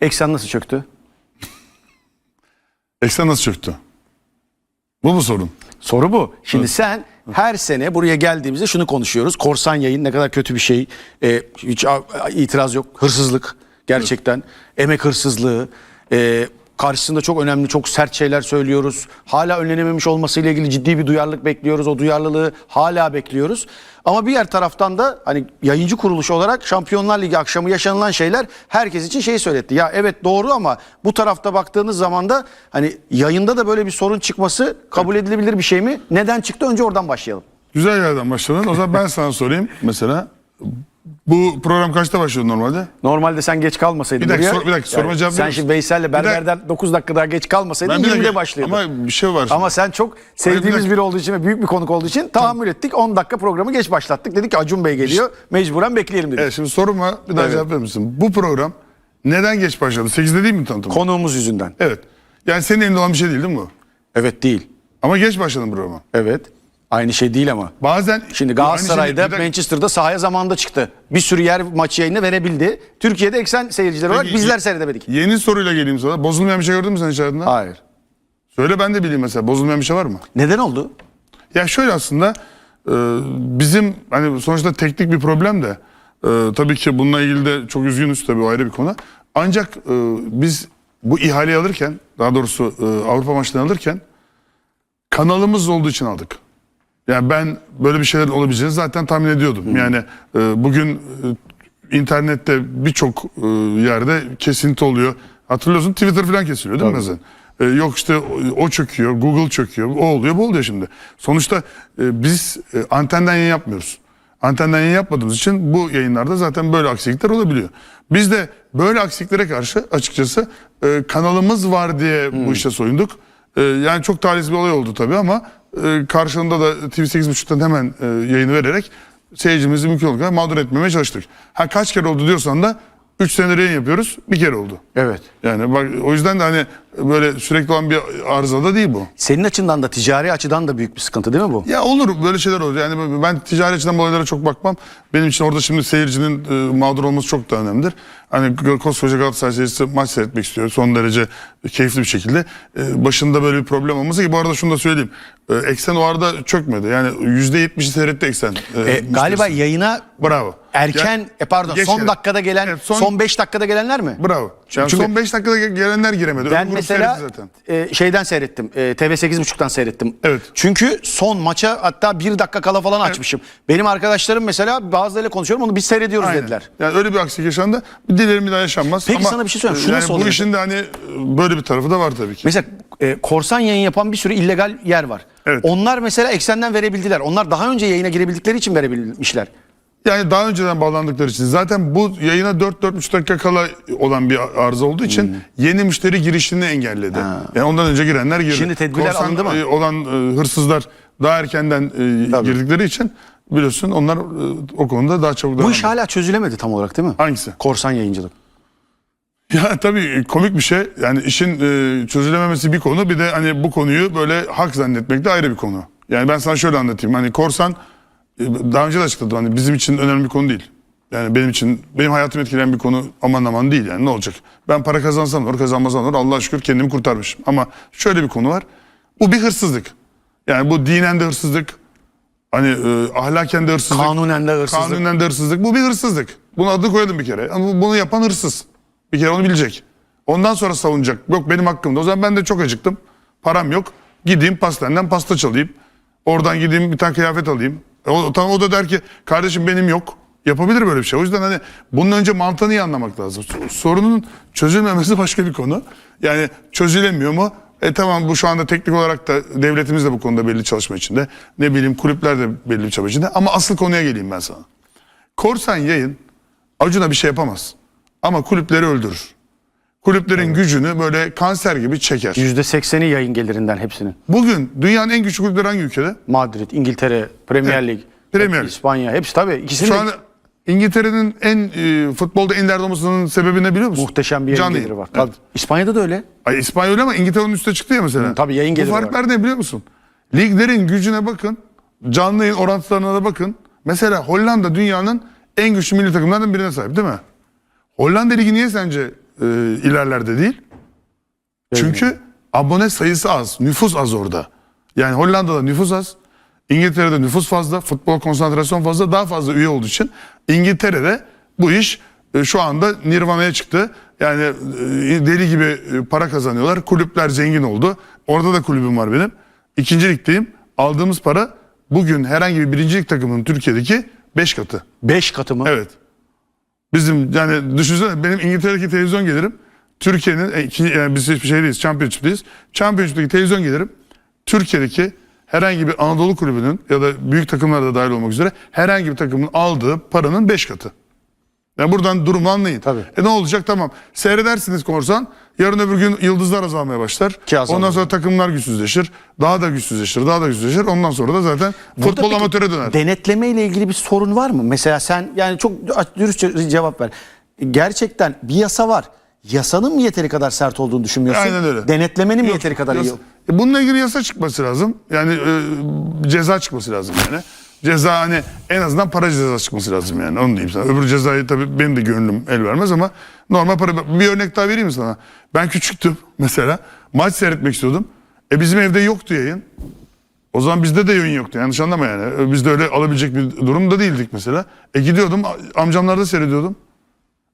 Eksen nasıl çöktü? Eksen nasıl çöktü? Bu mu sorun? Soru bu. Şimdi sen her sene buraya geldiğimizde şunu konuşuyoruz. Korsan yayın ne kadar kötü bir şey. Ee, hiç itiraz yok. Hırsızlık gerçekten. Emek hırsızlığı. Ee, karşısında çok önemli, çok sert şeyler söylüyoruz. Hala önlenememiş olmasıyla ilgili ciddi bir duyarlılık bekliyoruz. O duyarlılığı hala bekliyoruz. Ama bir yer taraftan da hani yayıncı kuruluş olarak Şampiyonlar Ligi akşamı yaşanılan şeyler herkes için şeyi söyletti. Ya evet doğru ama bu tarafta baktığınız zaman da hani yayında da böyle bir sorun çıkması kabul edilebilir bir şey mi? Neden çıktı? Önce oradan başlayalım. Güzel yerden başladın. O zaman ben sana sorayım mesela. Bu program kaçta başlıyordu normalde? Normalde sen geç kalmasaydın. Bir dakika, buraya- sor- bir dakika, soruma cevap Sen şimdi? Veysel'le berberden 9 dakika daha geç kalmasaydın Ben bir 20'de dakika- başlıyordun. Ama, Ama bir şey var. sen çok sevdiğimiz dakika. biri olduğu için ve büyük bir konuk olduğu için tahammül ettik. 10 dakika programı geç başlattık. Dedik ki Acun Bey geliyor. Mecburen bekleyelim dedik. Evet şimdi soruma bir daha Evet. cevap verir misin? Bu program neden geç başladı? 8'de değil mi tanıtım? Konuğumuz yüzünden. evet. Yani senin elinde olan bir şey değil değil mi bu? Evet değil. Ama geç başladın programa. Evet. Aynı şey değil ama. Bazen Şimdi Aynı Galatasaray'da şey-. Manchester'da sahaya zamanında çıktı. Bir sürü yer maç yayını verebildi. Türkiye'de eksen seyirciler olarak Peki, bizler seyredemedik. Yeni soruyla geleyim sana. Bozulmayan bir şey gördün mü sen içeriden? Hayır. Söyle ben de bileyim mesela. Bozulmayan bir şey var mı? Neden oldu? Ya şöyle aslında e, bizim hani sonuçta teknik bir problem de e, tabii ki bununla ilgili de çok üzgünüz tabii o ayrı bir konu. Ancak e, biz bu ihaleyi alırken daha doğrusu Avrupa maçlarını alırken kanalımız olduğu için aldık. Yani ben böyle bir şeyler olabileceğini zaten tahmin ediyordum. Yani e, bugün e, internette birçok e, yerde kesinti oluyor. Hatırlıyorsun Twitter falan kesiliyor değil mi mesela? E, yok işte o, o çöküyor, Google çöküyor, o oluyor, bu oluyor şimdi. Sonuçta e, biz e, antenden yayın yapmıyoruz. Antenden yayın yapmadığımız için bu yayınlarda zaten böyle aksilikler olabiliyor. Biz de böyle aksiliklere karşı açıkçası e, kanalımız var diye bu işe soyunduk. E, yani çok talihsiz bir olay oldu tabii ama e, karşılığında da TV8.30'dan hemen e, yayını vererek seyircimizi mümkün olduğu kadar mağdur etmemeye çalıştık. Ha kaç kere oldu diyorsan da 3 senedir yayın yapıyoruz bir kere oldu. Evet. Yani bak o yüzden de hani böyle sürekli olan bir arıza da değil bu. Senin açından da ticari açıdan da büyük bir sıkıntı değil mi bu? Ya olur böyle şeyler olur. Yani ben ticari açıdan bu olaylara çok bakmam. Benim için orada şimdi seyircinin e, mağdur olması çok da önemlidir. Hani koskoca Galatasaray seyircisi maç seyretmek istiyor. Son derece keyifli bir şekilde. E, başında böyle bir problem olması ki bu arada şunu da söyleyeyim. E, eksen o arada çökmedi. Yani %70'i seyretti Eksen. E, E, galiba yayına Bravo. erken Yani e, pardon geç son dakikada gelen Evet, son, 5 dakikada gelenler mi? Bravo. Yani Çünkü- son 5 dakikada gelenler giremedi. Ben Öbür grup mesela zaten. e, şeyden seyrettim. E, TV8.30'dan seyrettim. Evet. Çünkü son maça hatta bir dakika kala falan açmışım. Benim arkadaşlarım mesela bazılarıyla konuşuyorum onu biz seyrediyoruz Aynen. dediler. Yani öyle bir aksilik yaşandı. Dilerim bir daha yaşanmaz. Peki Ama, sana bir şey söyleyeyim. Şu yani nasıl bu oluyor? işin de hani e, böyle bir tarafı da var tabii ki. Mesela e, korsan yayın yapan bir sürü illegal yer var. Evet. Onlar mesela eksenden verebildiler. Onlar daha önce yayına girebildikleri için verebilmişler. Yani daha önceden bağlandıkları için zaten bu yayına 4-4,5 dakika kala olan bir arıza olduğu için Hmm. yeni müşteri girişini engelledi. Yani ondan önce girenler girdi. Şimdi tedbirler Korsan, alındı mı? e, olan e, hırsızlar daha erkenden e, Tabii. girdikleri için biliyorsun onlar e, o konuda daha çabuk Bu devam iş hala çözülemedi tam olarak değil mi? Hangisi? Korsan yayıncılık. Ya tabii komik bir şey. Yani işin e, çözülememesi bir konu. Bir de hani bu konuyu böyle hak zannetmek de ayrı bir konu. Yani ben sana şöyle anlatayım. Hani korsan daha önce de açıkladım. Hani bizim için önemli bir konu değil. Yani benim için benim hayatımı etkileyen bir konu aman aman değil yani ne olacak? Ben para kazansam olur kazanmasam olur Allah'a şükür kendimi kurtarmışım. Ama şöyle bir konu var. Bu bir hırsızlık. Yani bu dinen de hırsızlık. Hani e, ahlaken de hırsızlık. Kanunen de hırsızlık. Kanunen de hırsızlık. Bu bir hırsızlık. Bunu adını koyalım bir kere. Ama bu- bunu yapan hırsız. Bir kere onu bilecek. Ondan sonra savunacak. Yok benim hakkımda. O zaman ben de çok acıktım. Param yok. Gideyim pastaneden pasta çalayım. Oradan gideyim bir tane kıyafet alayım. E, O, tamam o da der ki kardeşim benim yok. Yapabilir böyle bir şey. O yüzden hani bunun önce mantığını iyi anlamak lazım. Sorunun çözülmemesi başka bir konu. Yani çözülemiyor mu? E tamam bu şu anda teknik olarak da devletimiz de bu konuda belli çalışma içinde. Ne bileyim kulüpler de belli bir çalışma içinde. Ama asıl konuya geleyim ben sana. Korsan yayın Acun'a bir şey yapamaz. Ama kulüpleri öldürür. Kulüplerin gücünü böyle kanser gibi çeker. %80'i yayın gelirinden hepsinin. Bugün dünyanın en güçlü kulüpleri hangi ülkede? Madrid, İngiltere, Premier Lig, Premier Lig. İspanya hepsi tabii. İkisinin Şu de anda İngiltere'nin en e, futbolda en değerli olmasının sebebi ne biliyor musun? muhteşem bir yayın Canlı geliri var. Tabii. İspanya'da da öyle. Ay, İspanya öyle ama İngiltere onun üstüne çıktı ya mesela. tabii, yayın Bu geliri farklar ne biliyor musun? Liglerin gücüne bakın. Canlı yayın orantılarına da bakın. Mesela Hollanda dünyanın en güçlü milli takımlarından birine sahip değil mi? Hollanda Ligi niye sence e, ilerlerde değil. Çünkü abone sayısı az, nüfus az orada. Yani Hollanda'da nüfus az, İngiltere'de nüfus fazla, futbol konsantrasyon fazla, daha fazla üye olduğu için İngiltere'de bu iş e, şu anda nirvanaya çıktı. Yani e, deli gibi e, para kazanıyorlar. Kulüpler zengin oldu. Orada da kulübüm var benim. İkinci ligdeyim. Aldığımız para bugün herhangi bir birincilik takımının Türkiye'deki 5 katı. 5 katı mı? Evet. Bizim yani düşünsene benim İngiltere'deki televizyon gelirim. Türkiye'nin e, yani biz hiçbir şey değiliz. Championship'teyiz. Championship'teki televizyon gelirim. Türkiye'deki herhangi bir Anadolu kulübünün ya da büyük takımlar da dahil olmak üzere herhangi bir takımın aldığı paranın 5 katı. Yani buradan durumu anlayın. Tabii. E ne olacak tamam. Seyredersiniz korsan. Yarın öbür gün yıldızlar azalmaya başlar. Ki azalır. Ondan sonra takımlar güçsüzleşir. Daha da güçsüzleşir. Daha da güçsüzleşir. Ondan sonra da zaten Burada futbol peki amatöre döner. Denetleme ile ilgili bir sorun var mı? Mesela sen yani çok dürüstçe cevap ver. Gerçekten bir yasa var. Yasanın mı yeteri kadar sert olduğunu düşünmüyorsun? Aynen öyle. Denetlemenin mi yeteri kadar iyi? yasa- E, Bununla ilgili yasa çıkması lazım. Yani e, ceza çıkması lazım yani. Ceza hani en azından para cezası çıkması lazım yani onu diyeyim sana. Öbür cezayı tabii benim de gönlüm el vermez ama normal para. Bir örnek daha vereyim mi sana? Ben küçüktüm mesela. Maç seyretmek istiyordum. E bizim evde yoktu yayın. O zaman bizde de yayın yoktu. Yanlış anlama yani. E, Biz de öyle alabilecek bir durumda değildik mesela. E gidiyordum amcamlarda seyrediyordum.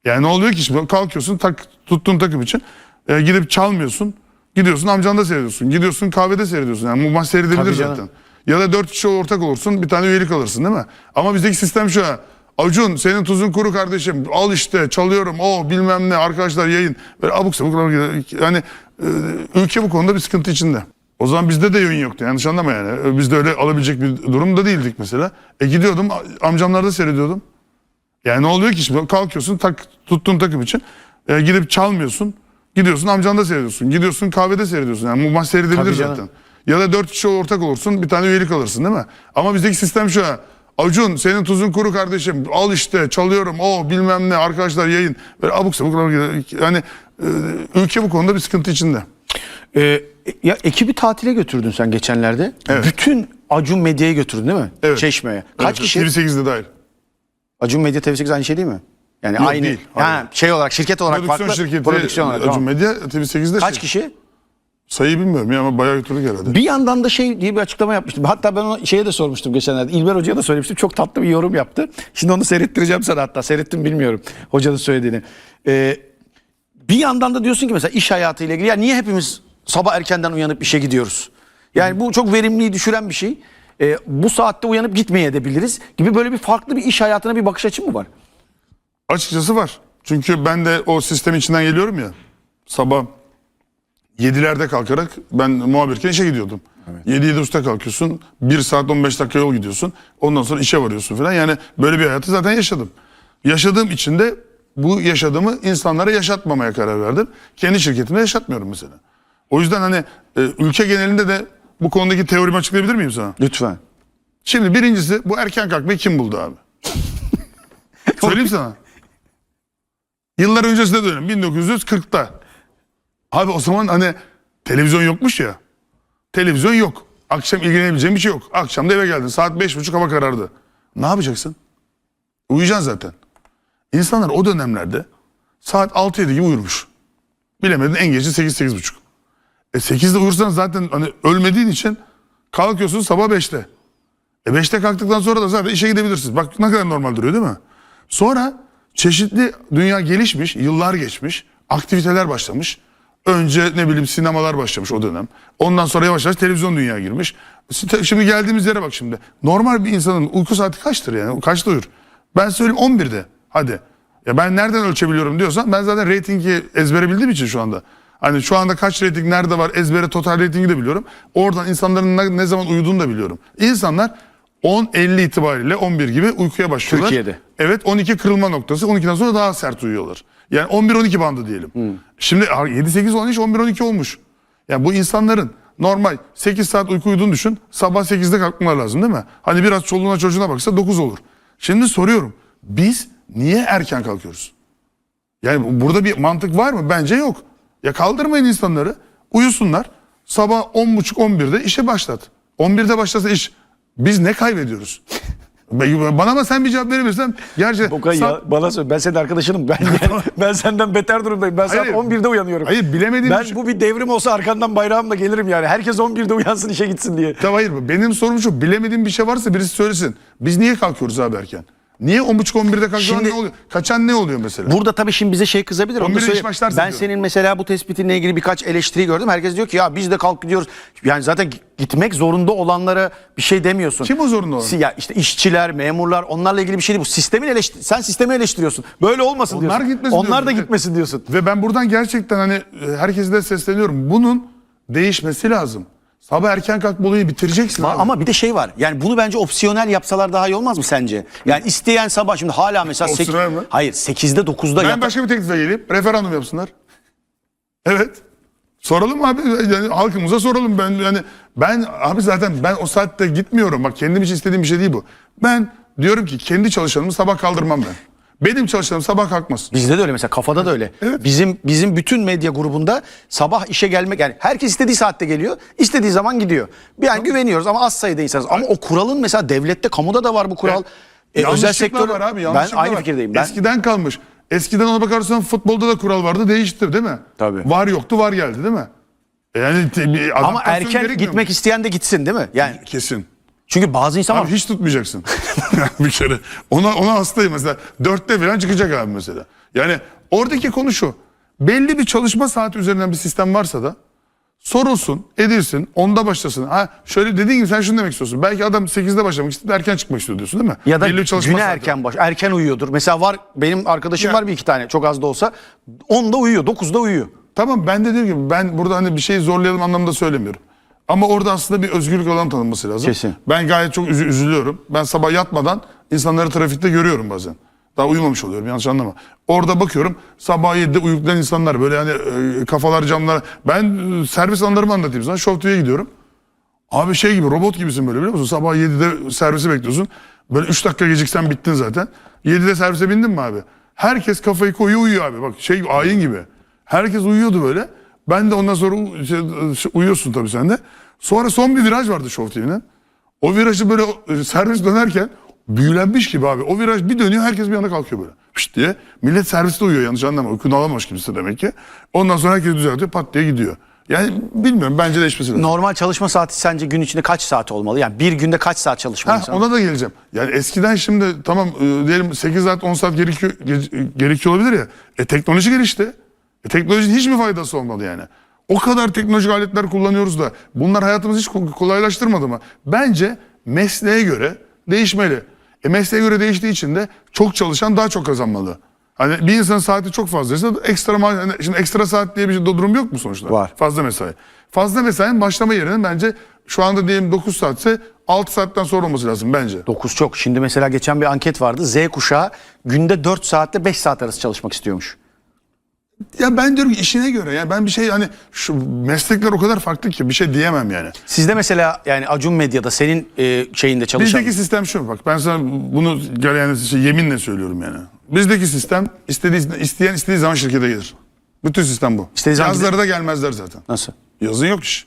Yani ne oluyor ki şimdi kalkıyorsun tak, tuttuğun takım için e, gidip çalmıyorsun. Gidiyorsun amcanda seyrediyorsun. Gidiyorsun kahvede seyrediyorsun. Yani bu maç seyredilebilir zaten. Ya da dört kişi ortak olursun bir tane üyelik alırsın değil mi? Ama bizdeki sistem şu. ha. Acun senin tuzun kuru kardeşim. Al işte çalıyorum. O bilmem ne arkadaşlar yayın. Böyle abuk sabuk. Yani e, ülke bu konuda bir sıkıntı içinde. O zaman bizde de yayın yoktu. Yanlış anlama yani. E, Biz de öyle alabilecek bir durumda değildik mesela. E gidiyordum amcamlarda seyrediyordum. Yani ne oluyor ki şimdi kalkıyorsun tak, tuttuğun takım için e, gidip çalmıyorsun. Gidiyorsun amcanda seyrediyorsun. Gidiyorsun kahvede seyrediyorsun. Yani bu maç seyredilebilir zaten. Ya da dört kişi ortak olursun bir tane üyelik alırsın değil mi? Ama bizdeki sistem şu. ha. Acun senin tuzun kuru kardeşim. Al işte çalıyorum. O bilmem ne arkadaşlar yayın. Böyle abuk sabuk. Yani e, ülke bu konuda bir sıkıntı içinde. Ee, ya ekibi tatile götürdün sen geçenlerde. Evet. Bütün Acun Medya'yı götürdün değil mi? Evet. Çeşme'ye. Kaç Evet, kişi? TV8'de dahil. Acun Medya TV8 aynı şey değil mi? Yani Yok, aynı. değil, hayır. şey olarak şirket olarak Prodüksiyon farklı. şirketi Prodüksiyon olarak. Acun tamam. Medya TV8'de Kaç şey- kişi? Sayıyı bilmiyorum ya ama bayağı götürdük herhalde. Bir yandan da şey diye bir açıklama yapmıştım. Hatta ben ona şeye de sormuştum geçenlerde. İlber Hoca'ya da söylemiştim. Çok tatlı bir yorum yaptı. Şimdi onu seyrettireceğim sana hatta. Seyrettim bilmiyorum hocanın söylediğini. Ee, bir yandan da diyorsun ki mesela iş hayatıyla ilgili ya niye hepimiz sabah erkenden uyanıp işe gidiyoruz? Yani bu çok verimliliği düşüren bir şey. Ee, bu saatte uyanıp gitmeye de biliriz gibi böyle bir farklı bir iş hayatına bir bakış açın mı var? Açıkçası var. Çünkü ben de o sistemin içinden geliyorum ya. Sabah 7'lerde kalkarak ben muhabirken işe gidiyordum. 7'de usta kalkıyorsun. 1 saat 15 dakika yol gidiyorsun. Ondan sonra işe varıyorsun falan. Yani böyle bir hayatı zaten yaşadım. Yaşadığım için de bu yaşadığımı insanlara yaşatmamaya karar verdim. Kendi şirketimde yaşatmıyorum mesela. O yüzden hani e, ülke genelinde de bu konudaki teorimi açıklayabilir miyim sana? Lütfen. Şimdi birincisi bu erken kalkmayı kim buldu abi? Söyleyeyim sana. Yıllar öncesine dönelim. 1940'ta. Abi o zaman hani televizyon yokmuş ya. Televizyon yok. Akşam ilgilenebileceğin bir şey yok. Akşam da eve geldin. Saat beş buçuk hava karardı. Ne yapacaksın? Uyuyacaksın zaten. İnsanlar o dönemlerde saat 6-7 gibi uyurmuş. Bilemedin en geç 8-8.30. E 8'de uyursan zaten hani ölmediğin için kalkıyorsun sabah 5'te. E 5'te kalktıktan sonra da zaten işe gidebilirsiniz. Bak ne kadar normal duruyor değil mi? Sonra çeşitli dünya gelişmiş, yıllar geçmiş, aktiviteler başlamış. Önce ne bileyim sinemalar başlamış o dönem. Ondan sonra yavaş yavaş televizyon dünyaya girmiş. Şimdi geldiğimiz yere bak şimdi. Normal bir insanın uyku saati kaçtır yani? Kaçta uyur? Ben söyleyeyim 11'de. Hadi. Ya ben nereden ölçebiliyorum diyorsan ben zaten reytingi ezbere bildiğim için şu anda. Hani şu anda kaç reyting nerede var ezbere total reytingi de biliyorum. Oradan insanların ne, ne zaman uyuduğunu da biliyorum. İnsanlar 10.50 itibariyle 11 gibi uykuya başlıyorlar. Türkiye'de. Evet 12 kırılma noktası. 12'den sonra daha sert uyuyorlar. Yani 11-12 bandı diyelim. Şimdi 7-8-10 11-12 olmuş. Yani bu insanların normal 8 saat uyku uyuduğunu düşün. Sabah 8'de kalkmaları lazım değil mi? Hani biraz çoluğuna çocuğuna baksa 9 olur. Şimdi soruyorum. Biz niye erken kalkıyoruz? Yani bu- burada bir mantık var mı? Bence yok. Ya kaldırmayın insanları. Uyusunlar. Sabah 10.30-11'de işe başlat. 11'de başlasa iş. Biz ne kaybediyoruz? Bana ama sen bir cevap verebilirsen gerçekten... Okan ya bana söyle ben senin arkadaşınım. Ben ben senden beter durumdayım. Ben saat Hayır. 11'de uyanıyorum. Hayır, bilemediğim Ben için- bu bir devrim olsa arkandan bayrağımla gelirim yani. Herkes 11'de uyansın işe gitsin diye. Tabii hayır benim sorum şu bilemediğim bir şey varsa birisi söylesin. Biz niye kalkıyoruz abi erken? Niye 10.30-11'de kalkıyor Şimdi- ne oluyor? Kaçan ne oluyor mesela? Burada tabii şimdi bize şey kızabilir. onu da 11'de iş söyleyeyim. başlarsa Ben diyorum. senin mesela bu tespitinle ilgili birkaç eleştiri gördüm. Herkes diyor ki ya biz de kalk gidiyoruz. Yani zaten gitmek zorunda olanlara bir şey demiyorsun. Kim o zorunda olan? Si- Ya işte işçiler, memurlar onlarla ilgili bir şey değil. Bu sistemin eleştir sen sistemi eleştiriyorsun. Böyle olmasın Onlar diyorsun. gitmesin Onlar diyorum. da gitmesin diyorsun. Ve ben buradan gerçekten hani e, herkese de sesleniyorum. Bunun değişmesi lazım. Sabah erken kalkma olayı bitireceksin Ma- abi. Ama bir de şey var. Yani bunu bence opsiyonel yapsalar daha iyi olmaz mı sence? Yani isteyen sabah şimdi hala mesela sek- Opsiyonel mi? Hayır 8'de 9'da ben yat- başka bir teklife geleyim. Referandum yapsınlar. Evet. Soralım abi. Yani halkımıza soralım. Ben yani ben abi zaten ben o saatte gitmiyorum. Bak kendim için istediğim bir şey değil bu. Ben diyorum ki kendi çalışanımı sabah kaldırmam ben. Benim çalışanım sabah kalkmasın. Bizde de öyle mesela kafada da öyle. Evet. Bizim bizim bütün medya grubunda sabah işe gelmek yani herkes istediği saatte geliyor, istediği zaman gidiyor. Bir an güveniyoruz ama az sayıda insanız. Ama o kuralın mesela devlette, kamuda da var bu kural. E, özel sektör var abi. Ben aynı var. fikirdeyim. Ben Eskiden kalmış. Eskiden ona bakarsan futbolda da kural vardı değişti değil mi? Tabii. Var yoktu var geldi değil mi? E Yani te- bir ama adaptasyon erken gerekmiyor gitmek isteyen de gitsin değil mi? Yani Kesin. Çünkü bazı insan Abi hiç tutmayacaksın. bir kere. Ona, ona hastayım mesela. Dörtte falan çıkacak abi mesela. Yani oradaki konu şu. Belli bir çalışma saati üzerinden bir sistem varsa da sorulsun, edilsin, onda başlasın. Ha şöyle dediğin gibi sen şunu demek istiyorsun. Belki adam 8'de başlamak istiyor, erken çıkmak istiyor diyorsun değil mi? ya da Belli bir çalışma güne saati. erken baş erken uyuyordur. Mesela var benim arkadaşım Ya. var bir iki tane çok az da olsa 10'da uyuyor, 9'da uyuyor. Tamam ben de dediğim gibi ben burada hani bir şey zorlayalım anlamında söylemiyorum. Ama orada aslında bir özgürlük alanı tanınması lazım. Kesin. Ben gayet çok üzü- üzülüyorum. Ben sabah yatmadan insanları trafikte görüyorum bazen. Daha uyumamış oluyorum yanlış anlama. Orada bakıyorum sabah 7'de uyuklayan insanlar böyle hani e, kafalar camlar. Ben e, servis anlarımı anlatayım sana. Show TV'ye gidiyorum. Abi şey gibi robot gibisin böyle biliyor musun? Sabah 7'de servisi bekliyorsun. Böyle 3 dakika geciksen bittin zaten. 7'de servise bindin mi abi? Herkes kafayı koyuyor uyuyor abi. Bak şey ayin gibi. Herkes uyuyordu böyle. Ben de ondan sonra şey, şey, uyuyorsun tabii sen de. Sonra son bir viraj vardı Show TV'nin. O virajı böyle e, servis dönerken büyülenmiş gibi abi. O viraj bir dönüyor herkes bir yana kalkıyor böyle. Pişt diye. Millet serviste uyuyor yanlış anlama. Uykunu alamamış kimse demek ki. Ondan sonra herkes düzeltiyor pat diye gidiyor. Yani bilmiyorum bence değişmesi lazım. Normal çalışma saati sence gün içinde kaç saat olmalı? Yani bir günde kaç saat çalışmalı Ha, ona da geleceğim. Yani eskiden şimdi tamam e, diyelim 8 saat 10 saat gerekiyor, ge- gerekiyor olabilir ya. E teknoloji gelişti. E teknolojinin hiç mi faydası olmadı yani? O kadar teknolojik aletler kullanıyoruz da bunlar hayatımızı hiç ko- kolaylaştırmadı mı? Bence mesleğe göre değişmeli. E mesleğe göre değiştiği için de çok çalışan daha çok kazanmalı. Hani bir insanın saati çok fazlaysa ekstra hani şimdi ekstra saat diye bir durum yok mu sonuçta? Var. Fazla mesai. Fazla mesainin başlama yerinin bence şu anda diyelim 9 saatse 6 saatten sonra olması lazım bence. 9 çok. Şimdi mesela geçen bir anket vardı. Z kuşağı günde 4 saatle 5 saat arası çalışmak istiyormuş. Ya ben diyorum ki işine göre ya ben bir şey hani şu meslekler o kadar farklı ki bir şey diyemem yani. Sizde mesela yani Acun Medya'da senin e, şeyinde çalışan... Bizdeki sistem şu bak ben sana bunu gel yani şey, yeminle söylüyorum yani. Bizdeki sistem istediği isteyen istediği zaman şirkete gelir. Bütün sistem bu. İstediği zaman Yazları da gelmezler zaten. Nasıl? Yazın yok iş.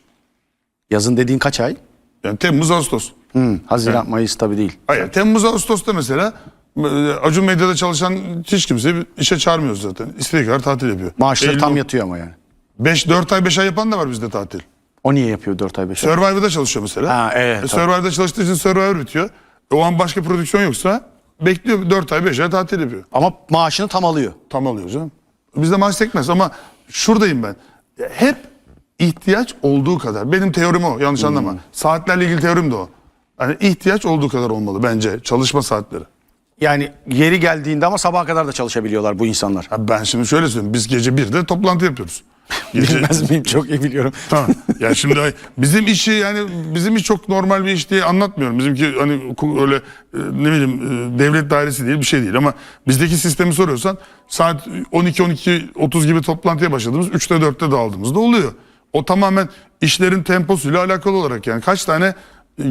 Yazın dediğin kaç ay? Yani Temmuz Ağustos. Hı, Haziran, Mayıs tabii değil. Hayır Temmuz Ağustos'ta mesela Acun Medya'da çalışan hiç kimse işe çağırmıyoruz zaten. İstediği kadar tatil yapıyor. Maaşları Eylül- tam yatıyor ama yani. 5 4 ay 5 ay yapan da var bizde tatil. O niye yapıyor 4 ay 5 ay? Survivor'da çalışıyor mesela. Ha, evet, E, tabii. Survivor'da çalıştığı için Survivor bitiyor. E, o an başka prodüksiyon yoksa bekliyor 4 ay 5 ay tatil yapıyor. Ama maaşını tam alıyor. Tam alıyor canım. Bizde maaş sekmez ama şuradayım ben. Hep ihtiyaç olduğu kadar. Benim teorim o yanlış Hmm. anlama. Saatlerle ilgili teorim de o. Yani ihtiyaç olduğu kadar olmalı bence çalışma saatleri. Yani yeri geldiğinde ama sabaha kadar da çalışabiliyorlar bu insanlar. Ha, ben şimdi şöyle söyleyeyim. Biz gece 1'de toplantı yapıyoruz. Gece, Bilmez miyim çok iyi biliyorum. Tamam. Ya şimdi bizim işi yani bizim iş çok normal bir iş diye anlatmıyorum. Bizimki hani öyle e, ne bileyim e, devlet dairesi değil bir şey değil ama bizdeki sistemi soruyorsan saat 12 12 30 gibi toplantıya başladığımız 3'te 4'te dağıldığımızda oluyor. O tamamen işlerin temposuyla alakalı olarak yani kaç tane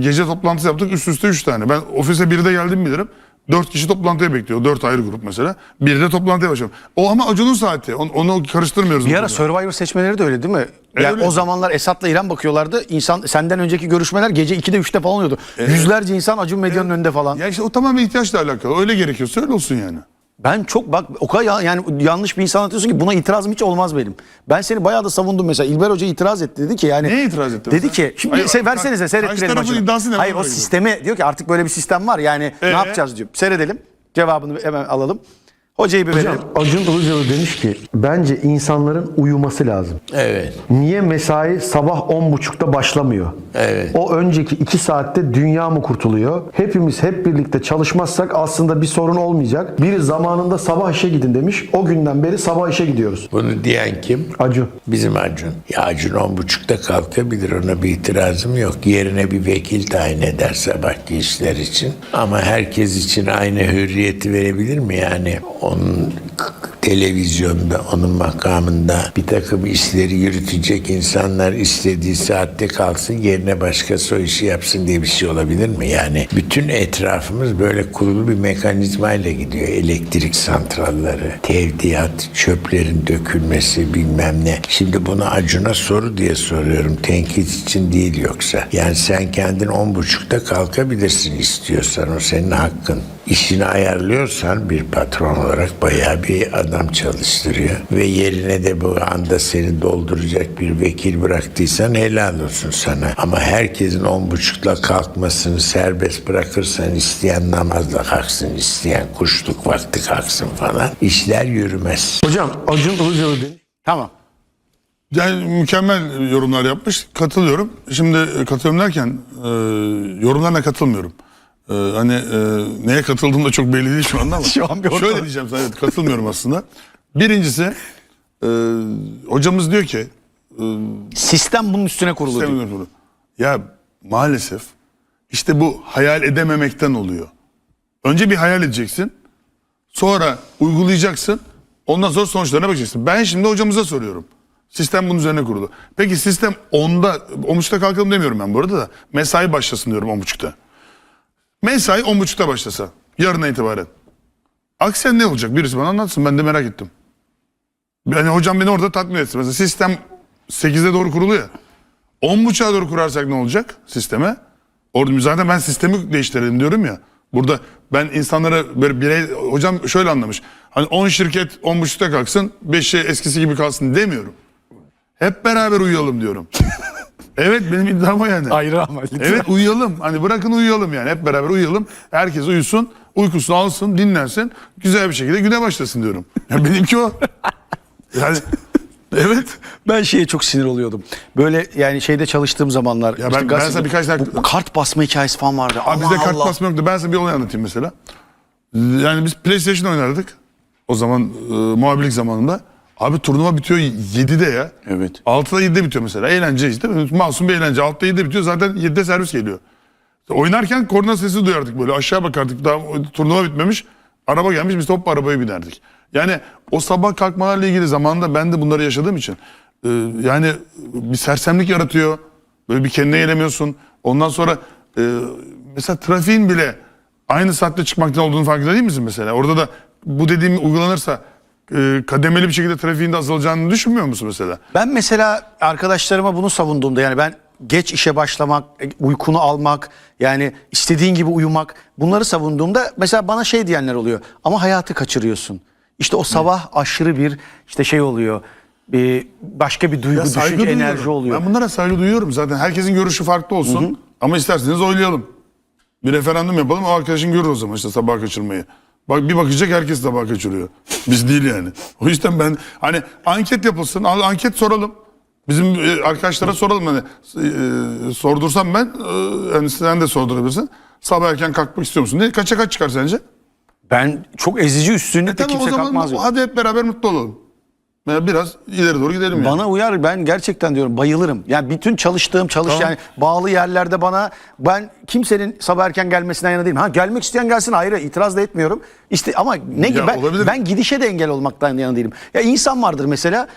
gece toplantısı yaptık üst üste 3 tane. Ben ofise 1'de geldim bilirim. 4 kişi toplantıya bekliyor. 4 ayrı grup mesela. Bir de toplantıya başlıyorum. O ama Acun'un saati. Onu, onu karıştırmıyoruz. Bir ara. Survivor seçmeleri de öyle değil mi? Yani öyle. o zamanlar Esat'la İrem bakıyorlardı. İnsan senden önceki görüşmeler gece 2'de 3'te falan oluyordu. Yüzlerce insan Acun Medya'nın önünde falan. Ya işte o tamamen ihtiyaçla alakalı. Öyle gerekiyorsa öyle olsun yani. Ben çok bak o kadar ya- yani yanlış bir insan anlatıyorsun ki buna itirazım hiç olmaz benim. Ben seni bayağı da savundum mesela. İlber Hoca itiraz etti dedi ki yani. Neye itiraz etti Dedi ki şimdi Hayır, se- versenize seyrettirelim maçını. iddiası ne? Hayır o göre. sistemi diyor ki artık böyle bir sistem var yani ne Ee? yapacağız diyor. Seyredelim cevabını hemen alalım. Hocayı bir Hocam verelim. Acun Ilıcalı demiş ki bence insanların uyuması lazım. Evet. Niye mesai sabah 10.30'da başlamıyor? Evet. O önceki 2 saatte dünya mı kurtuluyor? Hepimiz hep birlikte çalışmazsak aslında bir sorun olmayacak. Biri zamanında sabah işe gidin demiş. O günden beri sabah işe gidiyoruz. Bunu diyen kim? Acun. Bizim Acun. Ya Acun on buçukta kalkabilir ona bir itirazım yok. Yerine bir vekil tayin eder sabahki işler için. Ama herkes için aynı hürriyeti verebilir mi? Yani onun televizyonda, onun makamında bir takım işleri yürütecek insanlar istediği saatte kalksın yerine başkası o işi yapsın diye bir şey olabilir mi? Yani bütün etrafımız böyle kurulu bir mekanizmayla gidiyor. Elektrik santralları, tevdiat, çöplerin dökülmesi bilmem ne. Şimdi bunu Acun'a soru diye soruyorum. Tenkit için değil yoksa. Yani sen kendin on buçukta kalkabilirsin istiyorsan. O senin hakkın. İşini ayarlıyorsan bir patron olarak bayağı bir adam çalıştırıyor. Ve yerine de bu anda seni dolduracak bir vekil bıraktıysan helal olsun sana. Ama herkesin on buçukla kalkmasını serbest bırakırsan isteyen namazla kalksın, isteyen kuşluk vakti kalksın falan. İşler yürümez. Hocam Acun Ilıcalı demiş. Tamam. Yani mükemmel yorumlar yapmış. Katılıyorum. Şimdi e, katılıyorum derken e, yorumlarına katılmıyorum. E, hani e, neye katıldığım da çok belli değil şu anda ama. Şu an bir ortada. Şöyle diyeceğim sana evet, katılmıyorum aslında. Birincisi e, hocamız diyor ki Sistem bunun üstüne kurulu diyor. Kurulu. Ya maalesef işte bu hayal edememekten oluyor. Önce bir hayal edeceksin. Sonra uygulayacaksın. Ondan sonra sonuçlarına bakacaksın. Ben şimdi hocamıza soruyorum. Sistem bunun üzerine kurulu. Peki sistem 10'da, 10.30'da kalkalım demiyorum ben bu arada da. Mesai başlasın diyorum 10.30'da. Mesai 10.30'da başlasa. Yarına itibaren. Aksen ne olacak? Birisi bana anlatsın. Ben de merak ettim. Yani hocam beni orada tatmin etsin. Mesela sistem 8'e doğru kuruluyor. 10.30'a doğru kurarsak ne olacak sisteme? Orada zaten ben sistemi değiştirelim diyorum ya. Burada ben insanlara böyle birey hocam şöyle anlamış. Hani 10 şirket 10.30'da kalksın 5'e eskisi gibi kalsın demiyorum. Hep beraber uyuyalım diyorum. Evet benim iddiam o yani. Ayrı ama. Evet uyuyalım. Hani bırakın uyuyalım yani. Hep beraber uyuyalım. Herkes uyusun. Uykusunu alsın, dinlensin. Güzel bir şekilde güne başlasın diyorum. Ya benimki o. Yani evet. Ben şeye çok sinir oluyordum. Böyle yani şeyde çalıştığım zamanlar. Ya ben- ben gazetede- sana birkaç dakika- bu kart basma hikayesi falan vardı. Abi bizde kart Allah. basma yoktu. Ben sana bir olay anlatayım mesela. Yani biz PlayStation oynardık. O zaman e, muhabirlik zamanında. Abi turnuva bitiyor 7'de ya. Evet. 6'da 7'de bitiyor mesela. Eğlence işte. Masum bir eğlence. 6'da 7'de bitiyor. Zaten 7'de servis geliyor. Oynarken korna sesi duyardık böyle. Aşağı bakardık. Daha turnuva bitmemiş. Araba gelmiş. Biz hop arabaya binerdik. Yani o sabah kalkmalarla ilgili zamanında ben de bunları yaşadığım için. e, yani bir sersemlik yaratıyor. Böyle bir kendine gelemiyorsun. Ondan sonra e, mesela trafiğin bile aynı saatte çıkmaktan olduğunu farkında değil misin mesela? Orada da bu dediğim uygulanırsa e, kademeli bir şekilde trafiğin de azalacağını düşünmüyor musun mesela? Ben mesela arkadaşlarıma bunu savunduğumda yani ben geç işe başlamak, e, uykunu almak, yani istediğin gibi uyumak bunları savunduğumda mesela bana şey diyenler oluyor. Ama hayatı kaçırıyorsun. İşte o sabah aşırı bir işte şey oluyor. Bir başka bir duygu, düşünce, duyuyorum. enerji oluyor. Ben bunlara saygı duyuyorum zaten. Herkesin görüşü farklı olsun. Ama isterseniz oylayalım. Bir referandum yapalım. O arkadaşın görür o zaman işte sabah kaçırmayı. Bak bir bakacak herkes sabah kaçırıyor. Biz değil yani. O yüzden ben hani anket yapılsın. Anket soralım. Bizim e, arkadaşlara soralım hani e, sordursam ben e, yani sen de sordurabilirsin. Sabah erken kalkmak istiyor musun? Ne kaça kaç çıkar sence? Ben çok ezici üstünlükle E Tamam kimse o zaman kalkmaz. hadi hep beraber mutlu olalım. Yani biraz ileri doğru gidelim yani. Bana uyar ben gerçekten diyorum bayılırım. Yani bütün çalıştığım çalış Tamam. yani bağlı yerlerde bana ben kimsenin sabah erken gelmesine yana değilim. Ha gelmek isteyen gelsin ayrı itiraz da etmiyorum. İşte ama ne gibi ben, olabilir. ben gidişe de engel olmaktan yana değilim. Ya insan vardır mesela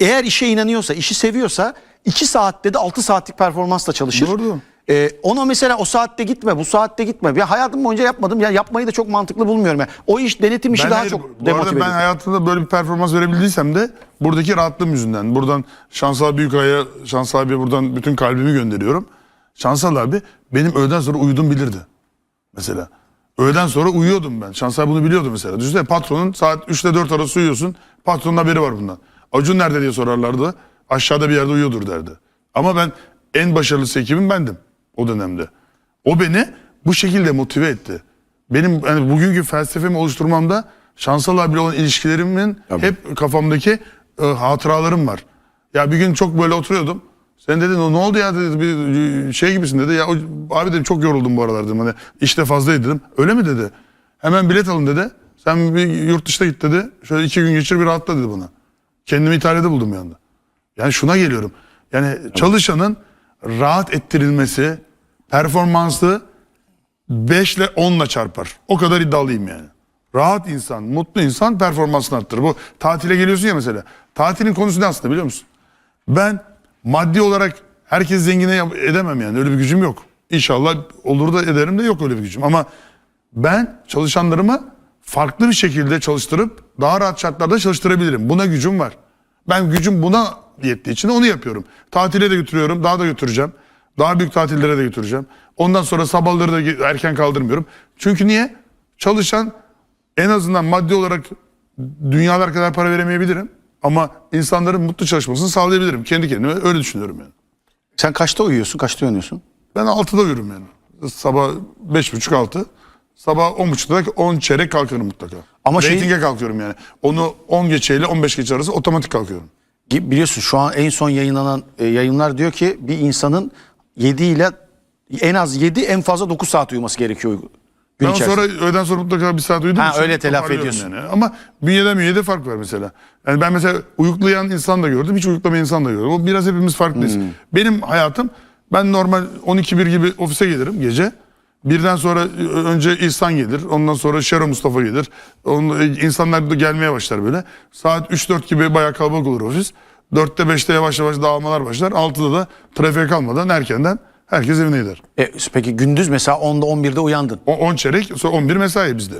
eğer işe inanıyorsa, işi seviyorsa 2 saatte de 6 saatlik performansla çalışır. Doğru. Ee, ona mesela o saatte gitme, bu saatte gitme. Ya hayatım boyunca yapmadım. Ya yapmayı da çok mantıklı bulmuyorum. Yani. O iş denetim işi Ben daha hayır, çok bu arada demotive ben ediyor. hayatımda böyle bir performans verebildiysem de buradaki rahatlığım yüzünden. Buradan Şansal Büyükay'a, Şansal abiye buradan bütün kalbimi gönderiyorum. Şansal abi benim öğleden sonra uyudum bilirdi. Mesela. Öğleden sonra uyuyordum ben. Şansal bunu biliyordu mesela. Düşünsene patronun saat 3 ile 4 arası uyuyorsun. Patronun haberi var bundan. Acun nerede diye sorarlardı. Aşağıda bir yerde uyuyordur derdi. Ama ben en başarılısı ekibim bendim o dönemde. O beni bu şekilde motive etti. Benim yani bugünkü felsefemi oluşturmamda Şansal abiyle olan ilişkilerimin hep kafamdaki e, hatıralarım var. Ya bir gün çok böyle oturuyordum. Sen dedin o ne oldu ya dedi bir şey gibisin dedi. Ya o, abi dedim çok yoruldum bu aralar dedim. Hani işte fazlaydı dedim. Öyle mi dedi. Hemen bilet alın dedi. Sen bir yurt dışına git dedi. Şöyle iki gün geçir bir rahatla dedi bana. Kendimi İtalya'da buldum bir anda. Yani şuna geliyorum. Yani çalışanın rahat ettirilmesi, performansı 5 ile 10 ile çarpar. O kadar iddialıyım yani. Rahat insan, mutlu insan performansını arttırır. Bu tatile geliyorsun ya mesela. Tatilin konusu ne aslında biliyor musun? Ben maddi olarak herkes zengine edemem yani. Öyle bir gücüm yok. İnşallah olur da ederim de yok öyle bir gücüm. Ama ben çalışanlarımı farklı bir şekilde çalıştırıp daha rahat şartlarda çalıştırabilirim. Buna gücüm var. Ben gücüm buna yettiği için onu yapıyorum. Tatile de götürüyorum, daha da götüreceğim. Daha büyük tatillere de götüreceğim. Ondan sonra sabahları da erken kaldırmıyorum. Çünkü niye? Çalışan en azından maddi olarak dünyalar kadar para veremeyebilirim. Ama insanların mutlu çalışmasını sağlayabilirim. Kendi kendime öyle düşünüyorum yani. Sen kaçta uyuyorsun, kaçta uyanıyorsun? Ben 6'da uyurum yani. Sabah 5.30-6. Sabah 10.30'da 10 çeyrek kalkarım mutlaka. Ama Ama şey- kalkıyorum yani. Onu 10 geçeyle 15 geçe arası otomatik kalkıyorum. Biliyorsun şu an en son yayınlanan e, yayınlar diyor ki bir insanın 7 ile en az 7 en fazla 9 saat uyuması gerekiyor gün Ben içerisinde. sonra öğleden sonra mutlaka bir saat uyudum. Ha, öyle telafi ediyorsun. Yani. Ama bünyeden bünyede fark var mesela. Yani ben mesela uyuklayan insan da gördüm, hiç uyuklamayan insan da gördüm. O biraz hepimiz farklıyız. Hmm. Benim hayatım, ben normal 12-1 gibi ofise gelirim gece. Birden sonra önce İhsan gelir, ondan sonra Şero Mustafa gelir. Onun, e, insanlar da gelmeye başlar böyle. Saat 3-4 gibi bayağı kalabalık olur ofis. 4'te 5'te yavaş yavaş dağılmalar başlar. 6'da da trafiğe kalmadan erkenden herkes evine gider. E, peki gündüz mesela 10'da 11'de uyandın. O 10 çeyrek sonra 11 mesai bizde.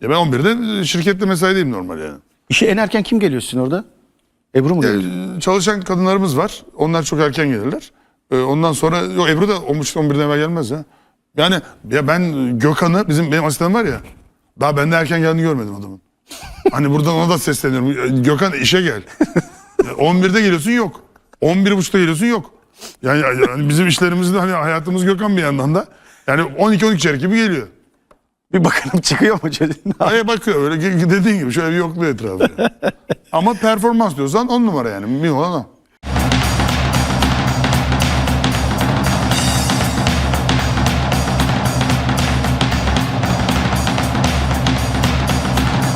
Ya ben 11'de şirkette mesaideyim normal yani. İşe en erken kim geliyor sizin orada? Ebru mu geliyor? Ee, Çalışan kadınlarımız var. Onlar çok erken gelirler. Ee, Ondan sonra yok Ebru da 10.30 11'den evvel gelmez ya. Yani ya ben Gökhan'ı bizim benim asistanım var ya. Daha benden erken geldiğini görmedim adamın. Hani buradan ona da sesleniyorum. Gökhan işe gel. 11'de geliyorsun yok. 11.30'da geliyorsun yok. Yani, yani bizim işlerimizde hani hayatımız Gökhan bir yandan da. Yani 12-12 çeyrek gibi geliyor. Bir bakalım çıkıyor mu çocuğun? Aya bakıyor öyle dediğin gibi şöyle bir yokluyor etrafı. Ama performans diyorsan on numara yani. Mühim olan o.